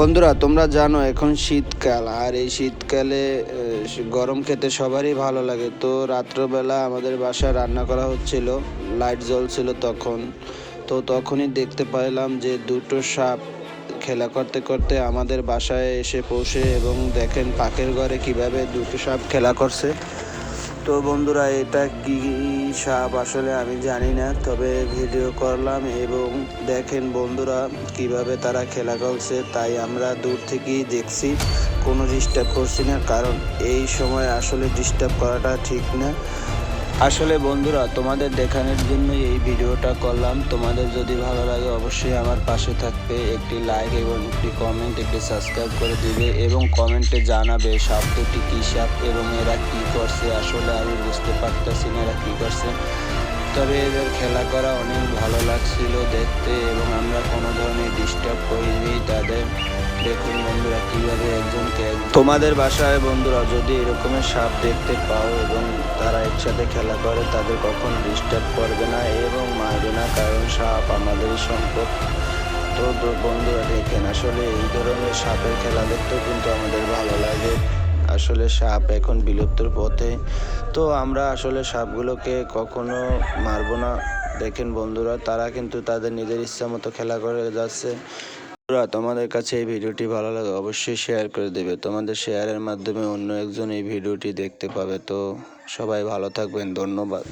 বন্ধুরা, তোমরা জানো এখন শীতকাল, আর এই শীতকালে গরম খেতে সবারই ভালো লাগে। তো রাত্রবেলা আমাদের বাসায় রান্না করা হচ্ছিল, লাইট জ্বলছিল তখন। তো তখনই দেখতে পাইলাম যে দুটো সাপ খেলা করতে করতে আমাদের বাসায় এসে পৌঁছে এবং দেখেন পাকের ঘরে কীভাবে দুটো সাপ খেলা করছে। তো বন্ধুরা, এটা কি সাপ আসলে আমি জানি না, তবে ভিডিও করলাম এবং দেখেন বন্ধুরা, কীভাবে তারা খেলা করছে, তাই আমরা দূর থেকেই দেখছি। কোনো ডিস্টার্ব করছি না, কারণ এই সময় আসলে ডিস্টার্ব করাটা ঠিক না। আসলে বন্ধুরা, তোমাদের দেখানোর জন্য এই ভিডিওটা করলাম। তোমাদের যদি ভালো লাগে, অবশ্যই আমার পাশে থাকবে। একটি লাইক এবং একটি কমেন্ট একটি সাবস্ক্রাইব করে দিবে এবং কমেন্টে জানাবে সাপ কী সাপ এবং এরা কী করছে। আসলে আমি বুঝতে পারতেছি না এরা কী করছে। তবে এদের খেলা করা অনেক ভালো লাগছিল দেখতে এবং আমরা কোনো ধরনের দেখুন বন্ধুরা কীভাবে একজনকে তোমাদের বাসায় বন্ধুরা, যদি এরকমের সাপ দেখতে পাও এবং তারা একসাথে খেলা করে, তাদের কখনো ডিস্টার্ব করবে না এবং মারবে না, কারণ সাপ আমাদেরই সম্পদ। তো বন্ধুরা, দেখেন, আসলে এই ধরনের সাপের খেলা দেখতেও কিন্তু আমাদের ভালো লাগে। আসলে সাপ এখন বিলুপ্তর পথে। তো আমরা আসলে সাপগুলোকে কখনো মারবো না। দেখেন বন্ধুরা, তারা কিন্তু তাদের নিজের ইচ্ছা মতো খেলা করে যাচ্ছে। বন্ধুরা, তোমাদের কাছে এই ভিডিওটি ভালো লাগে অবশ্যই শেয়ার করে দেবে। তোমাদের শেয়ারের মাধ্যমে অন্য একজন এই ভিডিওটি দেখতে পাবে। তো সবাই ভালো থাকবেন। ধন্যবাদ।